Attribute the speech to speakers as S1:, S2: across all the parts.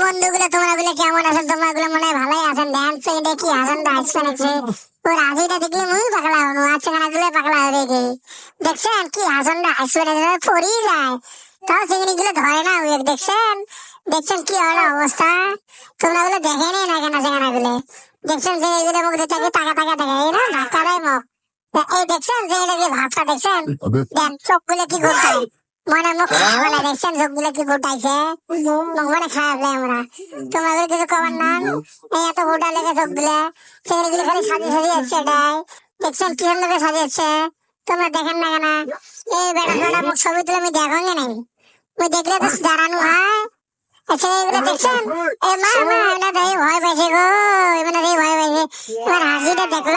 S1: বন্ধুগুলো তোমরা গুলো কেমন আছেন তোমরা গুলো মনে হয় ভালোই আছেন। ধ্যান সেকেন্ডে কি হাসান ডাইস পেনেছে ওর হাসিটা দেখলে মুই পাগলা হব আচ্ছা খানা গুলো পাগলা হবে কি দেখছেন কি হাসান ডাইস পেনেছে পড়েই যায়। তাও সেখানে গুলো ধরে না ওই দেখছেন? দেখছেন কি হলো অবস্থা? তোমরা গুলো দেখে নেই না কেন সেখানে গুলো। দেখছেন যে এগুলো মুখ দেখে টাকা টাকা দেখে এই না? ধাক্কা দেয় মুখ। এই দেখছেন যে এটা যে ভাবটা দেখছেন? দেন চোখগুলো কি করতে মনে মুখ মানে দেখছেন চোখগুলো কি গোটাইছে মুখ মানে খারাপ লাগে আমরা তোমাদের কিছু কবার না এই এত গোটা লেগে চোখগুলো সেগুলো খালি সাজিয়ে সাজিয়ে যাচ্ছে এটাই। দেখছেন কি সুন্দর সাজিয়েছে? তোমরা দেখেন না কেন? এই বেটা বেটা মুখ ছবি তুলে আমি দেখোগে নাই? দেখলে তো দাঁড়ানো হয়। আচ্ছা দেখছেন? এ মা মা এটা ভয় পাইছে গো। এবার ভয় পাইছে। এবার হাসিটা দেখল।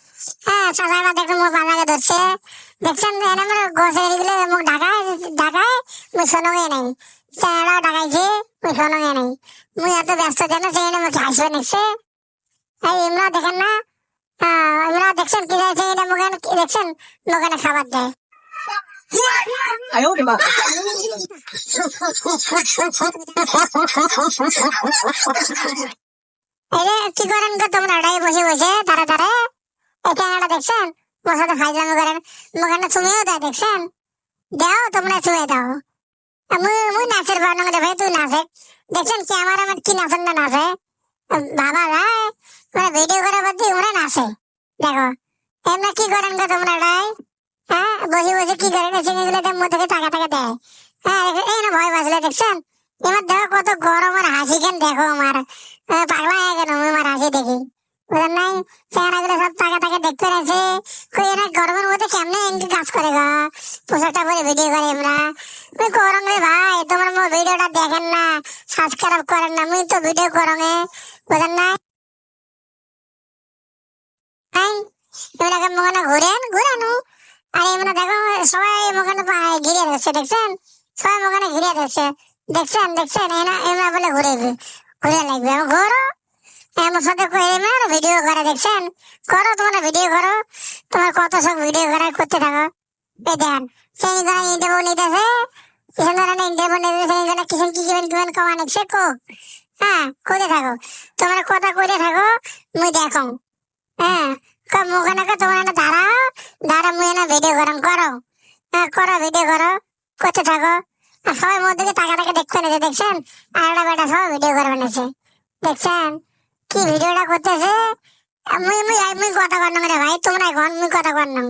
S1: হ্যাঁ সবাই দেখো মুখ বাঁধাকে ধরছে। দেখছেন এনে মোর গোছে গেলে মুখ ঢাকায় ঢাকায় মুই শোনগে নাই। চেহারাও ঢাকাইছে মুই শোনগে নাই। মুই এত ব্যস্ত যেন সেই মুখে হাসবে নিচ্ছে এই এমরাও দেখেন না? এমরাও দেখছেন কি যাচ্ছে এটা মুখে দেখছেন? মুখে খাবার দেয়। আয়ো রে মা তোমরা? বসে বসে তারা তারা এই চ্যানেলটা দেখছেন? মোর সাথে ফাইজলামি করেন। মুখে না চুমিয়েও দেয়, দেখছেন? দাও, তোমরা চুয়ে দাও। মুই মুই নাচের করে ভাই, তুই নাচে। দেখছেন ক্যামেরাম্যান কি নাচেন না নাচে বাবা ভাই মানে ভিডিও করার মধ্যে ওরা নাচে। দেখো, এমনি কি করেন গো তোমরা ওটাই হ্যাঁ বসে বসে কি করেন? মুখ থেকে টাকা টাকা দেয়। হ্যাঁ এই না ভয় বাঁচলে দেখছেন? এবার দেখো কত গরম আর হাসি কেন দেখো আমার। পাগলা হয়ে গেল আমার হাসি দেখি। বুঝলেন রয়েছে এমনি ঘুরেন? ঘুরানো। আর এমনি দেখো, সবাই মোখানে ঘিরে ধরছে, দেখছেন? সবাই মোখানে ঘিরে ধরছে। দেখছেন দেখছেন, এনা বলে ঘুরে ঘুরে লাগবে। ঘোরো। আমার সাথে এমন ভিডিও করে দেখছেন? করো, তোমরা ভিডিও করো। তোমার কত সব ভিডিও করে করতে থাকো। এই সেই ধরনের ইন্টারভিউ নিতেছে কিসেন ধরনের ইন্টারভিউ নিতেছে, সেই ধরনের কিসেন কি কিবেন কিবেন কমা নিচ্ছে, কো। হ্যাঁ করে থাকো। তোমরা কথা করে থাকো, মুই দেখো হ্যাঁ কম মুখে নাকে তোমরা না দাঁড়াও দাঁড়া মুই না ভিডিও করো করো। হ্যাঁ করো, ভিডিও করো, করতে থাকো। আর সবাই টাকা টাকা দেখতে নেছে, দেখছেন? আর একটা বেটা সব ভিডিও করে বানাচ্ছে দেখছেন? কি ভিডিওটা করতেছে? মুই মুই মুই কথা কর রে ভাই, তোমরা এখন মুই কথা কর না।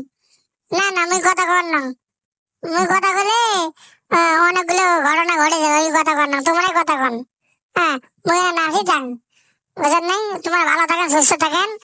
S1: না মুই কথা কর না। মুই কথা বলে অনেকগুলো ঘটনা ঘটে যাবে ওই কথা কর তোমরাই কথা কন হ্যাঁ মুই নাচি যান। বুঝেন নাই? তোমরা ভালো থাকেন, সুস্থ থাকেন।